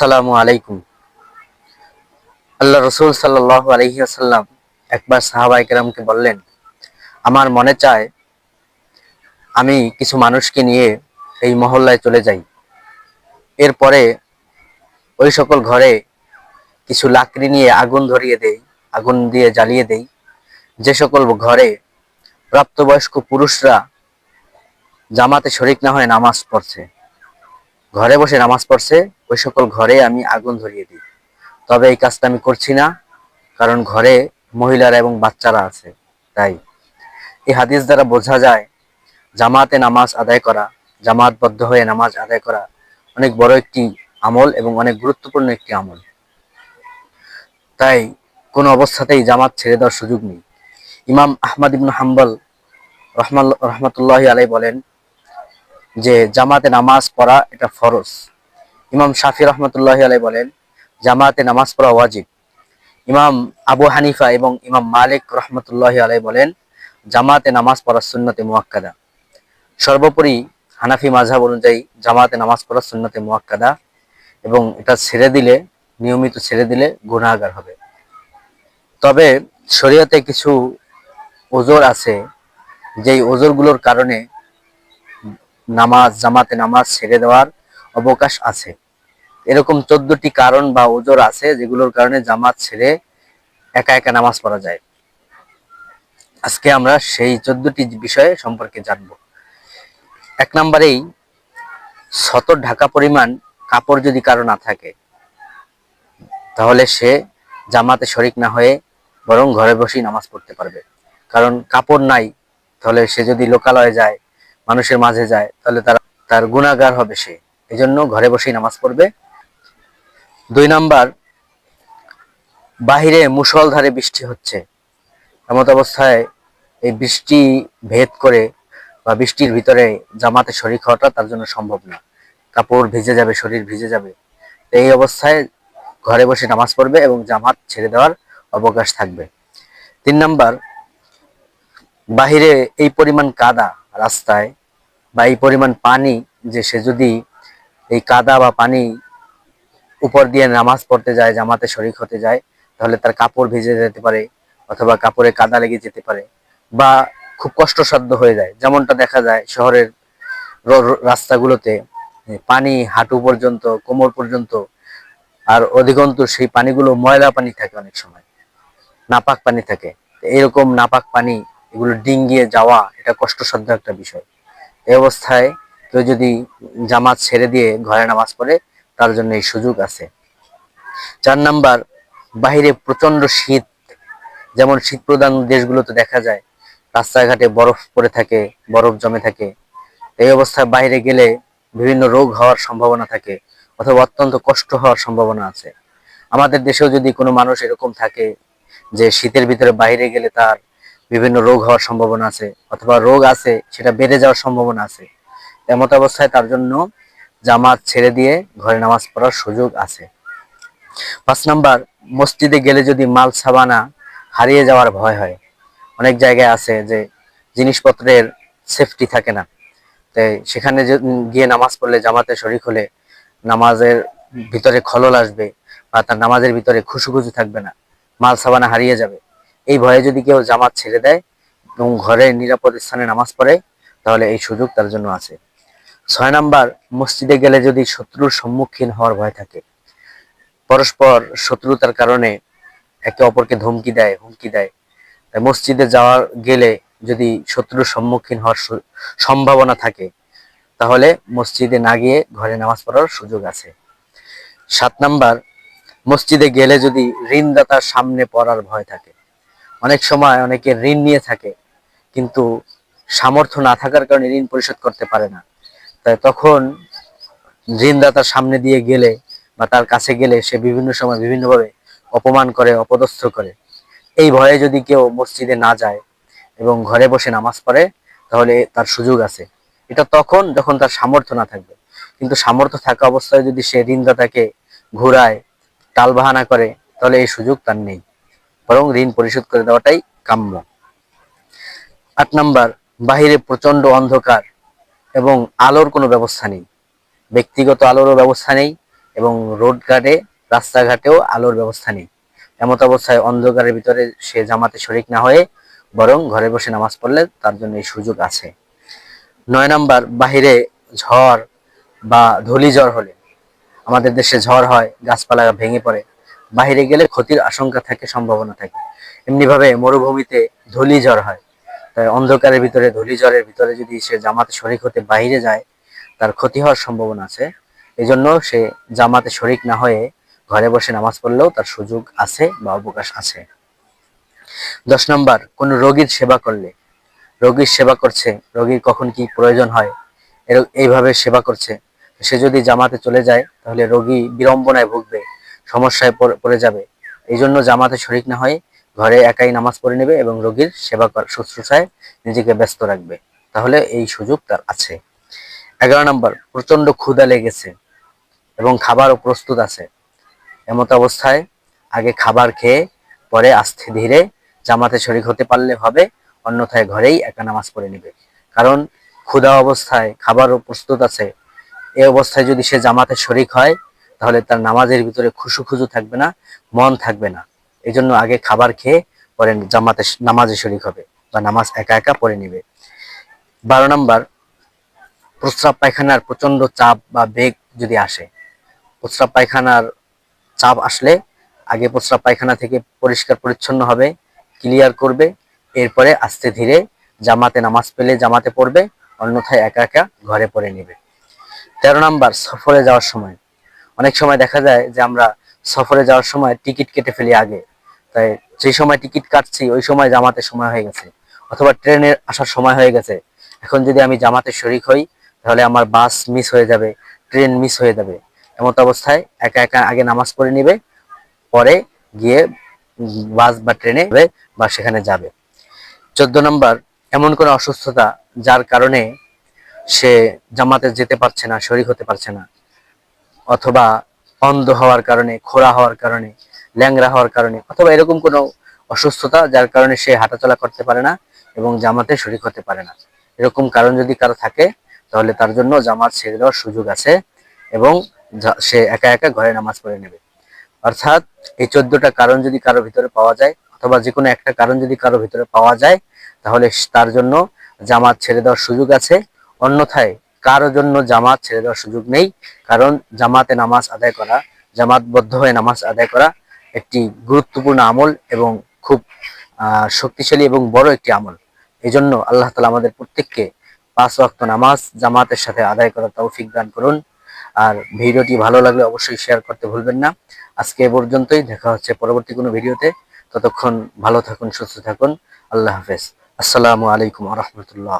আসসালামু আলাইকুম। আল্লাহ রসুল সাল্লাহ আলহি আসাল্লাম একবার সাহাবাই কেরামকে বললেন, আমার মনে চায় আমি কিছু মানুষকে নিয়ে এই মহল্লায় চলে যাই। এরপরে ওই সকল ঘরে কিছু লাকড়ি নিয়ে আগুন ধরিয়ে দেই, আগুন দিয়ে জ্বালিয়ে দেই। যে সকল ঘরে প্রাপ্তবয়স্ক পুরুষরা জামাতে শরিক না হয়ে নামাজ পড়ছে, ঘরে বসে নামাজ পড়ছে ওই সকল ঘরে আমি আগুন ধরিয়ে দিই। তবে এই কাজটা আমি করছি না, কারণ ঘরে মহিলারা এবং বাচ্চারা আছে, তাই। এই হাদিস দ্বারা বোঝা যায়, জামাতে নামাজ আদায় করা, জামাতবদ্ধ হয়ে নামাজ আদায় করা অনেক বড় একটি আমল এবং অনেক গুরুত্বপূর্ণ একটি আমল। তাই কোনো অবস্থাতেই জামাত ছেড়ে দেওয়ার সুযোগ নেই। ইমাম আহমদ ইবনু হাম্বল রহমান রহমতুল্লাহ আলাই বলেন যে, জামাতে নামাজ পড়া এটা ফরজ। ইমাম শাফি রহমতুল্লাহ আলাই বলেন, জামাতে নামাজ পড়া ওয়াজিব। ইমাম আবু হানিফা এবং ইমাম মালিক রহমতুল্লাহ আলাই বলেন, জামাতে নামাজ পড়া সুন্নতে মুয়াক্কাদা। সর্বোপরি হানাফি মাঝহাব অনুযায়ী জামাতে নামাজ পড়া সুন্নতে মুয়াক্কাদা এবং এটা ছেড়ে দিলে, নিয়মিত ছেড়ে দিলে গুণাগার হবে। তবে শরীয়তে কিছু ওজোর আছে, যেই ওজোরগুলোর কারণে নামাজ, জামাতে নামাজ ছেড়ে দেওয়ার অবকাশ আছে। এরকম চোদ্দটি কারণ বা ওজোর আছে যেগুলোর কারণে জামাত ছেড়ে একা একা নামাজ পড়া যায়। আজকে আমরা সেই চোদ্দটি বিষয়ে সম্পর্কে জানব। এক নম্বরেই, শত ঢাকা পরিমাণ কাপড় যদি কারও না থাকে, তাহলে সে জামাতে শরিক না হয়ে বরং ঘরে বসেই নামাজ পড়তে পারবে। কারণ কাপড় নাই, তাহলে সে যদি লোকালয়ে যায়, মানুষের মাঝে যায়, তাহলে তার তার গুণাগার হবে সে। এজন্য ঘরে বসেই নামাজ পড়বে। দুই নাম্বার, বাহিরে মুসলধারে বৃষ্টি হচ্ছে। এমত অবস্থায় এই বৃষ্টি ভেদ করে বা বৃষ্টির ভিতরে জামাতে শরীর খাওয়াটা তার জন্য সম্ভব না। কাপড় ভিজে যাবে, শরীর ভিজে যাবে। এই অবস্থায় ঘরে বসে নামাজ পড়বে এবং জামাত ছেড়ে দেওয়ার অবকাশ থাকবে। তিন নাম্বার, বাহিরে এই পরিমাণ কাদা রাস্তায় বা এই পরিমাণ পানি যে সে যদি এই কাদা বা পানি উপর দিয়ে নামাজ পড়তে যায়, জামাতে শরিক হতে যায়, তাহলে তার কাপড় ভিজে যেতে পারে অথবা কাপড়ে কাদা লেগে যেতে পারে বা খুব কষ্টসাধ্য হয়ে যায়। যেমনটা দেখা যায় শহরের রাস্তাগুলোতে পানি হাঁটু পর্যন্ত, কোমর পর্যন্ত আর অধিকন্তু সেই পানিগুলো ময়লা পানি থাকে অনেক সময়, নাপাক পানি থাকে। এরকম নাপাক পানি, এগুলো ডিঙ্গিয়ে যাওয়া, এটা কষ্টসাধ্য একটা বিষয়। এই অবস্থায় কেউ যদি জামাত ছেড়ে দিয়ে ঘরে নামাজ পড়ে তার জন্য এই সুযোগ আছে। চার নাম্বার, বাহিরে প্রচণ্ড শীত, যেমন শীত প্রধান দেশগুলোতে দেখা যায়, রাস্তাঘাটে বরফ পড়ে থাকে, বরফ জমে থাকে। এই অবস্থায় বাইরে গেলে বিভিন্ন রোগ হওয়ার সম্ভাবনা থাকে, অথবা অত্যন্ত কষ্ট হওয়ার সম্ভাবনা আছে। আমাদের দেশেও যদি কোনো মানুষ এরকম থাকে যে শীতের ভিতরে বাইরে গেলে তার বিভিন্ন রোগ হওয়ার সম্ভাবনা আছে, অথবা রোগ আছে, সেটা বেড়ে যাওয়ার সম্ভাবনা আছে, এমত অবস্থায় তার জন্য জামাত ছেড়ে দিয়ে ঘরে নামাজ পড়ার সুযোগ আছে। পাঁচ নাম্বার, মসজিদে গেলে যদি মাল সাবানা হারিয়ে যাওয়ার ভয় হয়। অনেক জায়গায় আছে যে জিনিসপত্রের সেফটি থাকে না। তাই সেখানে গিয়ে নামাজ পড়লে জামাতে শরিক হলে নামাজের ভিতরে খলল আসবে বা তার নামাজের ভিতরে খুশু থাকবে না, মাল সাবানা হারিয়ে যাবে। এই ভয়ে যদি কেউ জামাত ছেড়ে দেয় এবং ঘরে নিরাপদ স্থানে নামাজ পড়ে, তাহলে এই সুযোগ তার জন্য আছে। ছয় নাম্বার, মসজিদে গেলে যদি শত্রুর সম্মুখীন হওয়ার ভয় থাকে। পরস্পর শত্রুতার কারণে একে অপরকে ধমকি দেয়, হুমকি দেয়। তাই মসজিদে যাওয়ার গেলে যদি শত্রুর সম্মুখীন হওয়ার সম্ভাবনা থাকে, তাহলে মসজিদে না গিয়ে ঘরে নামাজ পড়ার সুযোগ আছে। সাত নাম্বার, মসজিদে গেলে যদি ঋণদাতার সামনে পড়ার ভয় থাকে। অনেক সময় অনেকে ঋণ নিয়ে থাকে, কিন্তু সামর্থ্য না থাকার কারণে ঋণ পরিশোধ করতে পারে না। তাই তখন ঋণদাতার সামনে দিয়ে গেলে বা তার কাছে গেলে সে বিভিন্ন সময় বিভিন্নভাবে অপমান করে, অপদস্থ করে। এই ভয়ে যদি কেউ মসজিদে না যায় এবং ঘরে বসে নামাজ পড়ে, তাহলে তার সুযোগ আছে। এটা তখন যখন তার সামর্থ্য না থাকবে। কিন্তু সামর্থ্য থাকা অবস্থায় যদি সে ঋণদাতাকে ঘুরায় টালবাহানা করে, তাহলে এই সুযোগ তার নেই। বরং ঋণ পরিশোধ করে দেওয়াটাই কাম্য। আট নাম্বার, বাহিরে প্রচণ্ড অন্ধকার। এবং আলোর কোনো ব্যবস্থা নেই। ব্যক্তিগত আলোরও ব্যবস্থা নেই এবং রোড গার্ডে রাস্তাঘাটেও আলোর ব্যবস্থা নেই। এমত অবস্থায় অন্ধকারের ভিতরে সে জামাতে শরিক না হয়ে বরং ঘরে বসে নামাজ পড়লে তার জন্য এই সুযোগ আছে। নয় নাম্বার, বাহিরে ঝড় বা ধুলি ঝড় হলে, আমাদের দেশে ঝড় হয়, গাছপালা ভেঙে পড়ে, বাহিরে গেলে ক্ষতির আশঙ্কা থাকে, সম্ভাবনা থাকে। এমনিভাবে মরুভূমিতে ধুলি ঝড় হয়। অন্ধকারের ভিতরে, ধুলি ঝড়ের ভিতরে যদি সে জামাতে শরিক হতে বাইরে যায়, তার ক্ষতি হওয়ার সম্ভাবনা আছে। এই জন্য সে জামাতে শরিক না হয়ে ঘরে বসে নামাজ পড়লেও তার সুযোগ আছে বা অবকাশ আছে। দশ নম্বর, কোন রোগীর সেবা করলে। রোগীর সেবা করছে, রোগীর কখন কি প্রয়োজন হয়? এর- এইভাবে সেবা করছে। সে যদি জামাতে চলে যায়, তাহলে রোগী বিড়ম্বনায় ভুগবে, সমস্যায় পড়ে যাবে। এই জন্য জামাতে শরিক না হয়ে ঘরে একাই নামাজ পড়ে নেবে এবং রোগীর সেবা কর শুশ্রূষায় নিজেকে ব্যস্ত রাখবে। তাহলে এই সুযোগ তার আছে। এগারো নম্বর প্রচণ্ড ক্ষুধা লেগেছে এবং খাবারও প্রস্তুত আছে। এমত অবস্থায় আগে খাবার খেয়ে পরে আস্তে ধীরে জামাতে শরিক হতে পারলে হবে, অন্যথায় ঘরেই একা নামাজ পড়ে নেবে। কারণ ক্ষুধা অবস্থায় খাবারও প্রস্তুত আছে। এই অবস্থায় যদি সে জামাতে শরিক হয়, তাহলে তার নামাজের ভিতরে খুশু খুজু থাকবে না, মন থাকবে না। এই জন্য আগে খাবার খেয়ে পরে জামাতে নামাজে শরিক হবে বা নামাজ একা একা পড়ে নিবে। বারো নম্বর, প্রস্রাব পায়খানার প্রচণ্ড চাপ বা বেগ যদি আসে, প্রস্রাব পায়খানার চাপ আসলে আগে প্রস্রাব পায়খানা থেকে পরিষ্কার পরিচ্ছন্ন হবে, ক্লিয়ার করবে, এরপরে আস্তে ধীরে জামাতে নামাজ পেলে জামাতে পড়বে, অন্যথায় একা একা ঘরে পড়ে নেবে। তেরো নাম্বার, সফরে যাওয়ার সময়। অনেক সময় দেখা যায় যে আমরা সফরে যাওয়ার সময় টিকিট কেটে ফেলি আগে। তাই যে সময় টিকিট কাটছি, ওই সময় জামাতে সময় হয়ে গেছে। অথবা ট্রেনের আসার সময় হয়ে গেছে। এখন যদি আমি জামাতে শরিক হই, তাহলে আমার বাস মিস হয়ে যাবে, ট্রেন মিস হয়ে যাবে। এমত অবস্থায় একা একা আগে নামাজ পড়ে নিবে, পরে গিয়ে বাস বা ট্রেনে বা সেখানে যাবে। চোদ্দ নম্বর, এমন কোনো অসুস্থতা যার কারণে সে জামাতে যেতে পারছে না, শরিক হতে পারছে না, অথবা অন্ধ হওয়ার কারণে, খোড়া হওয়ার কারণে ল্যাংড়া হওয়ার কারণে অথবা এরকম কোনো অসুস্থতা যার কারণে সে হাঁটাচলা করতে পারে না এবং জামাতে শরিক হতে পারে না। এরকম কারণ যদি কারও থাকে, তাহলে তার জন্য জামাত ছেড়ে দেওয়ার সুযোগ আছে এবং সে একা একা ঘরে নামাজ পড়ে নেবে। অর্থাৎ এই চোদ্দটা কারণ যদি কারও ভিতরে পাওয়া যায় অথবা যে কোনো একটা কারণ যদি কারও ভিতরে পাওয়া যায়, তাহলে তার জন্য জামাত ছেড়ে দেওয়ার সুযোগ আছে। অন্যথায় কারও জন্য জামাত ছেড়ে দেওয়ার সুযোগ নেই। কারণ জামাতে নামাজ আদায় করা, জামাতবদ্ধ হয়ে নামাজ আদায় করা একটি গুরুত্বপূর্ণ আমল এবং খুব শক্তিশালী এবং বড় একটি আমল। এই জন্য আল্লাহ তালা আমাদের প্রত্যেককে পাঁচ ওয়াক্ত নামাজ, জামাতের সাথে আদায় করার তৌফিক দান করুন। আর ভিডিওটি ভালো লাগলে অবশ্যই শেয়ার করতে ভুলবেন না। আজকে এ পর্যন্তই, দেখা হচ্ছে পরবর্তী কোনো ভিডিওতে। ততক্ষণ ভালো থাকুন, সুস্থ থাকুন। আল্লাহ হাফেজ। আসসালামু আলাইকুম রহমতুল্লাহ।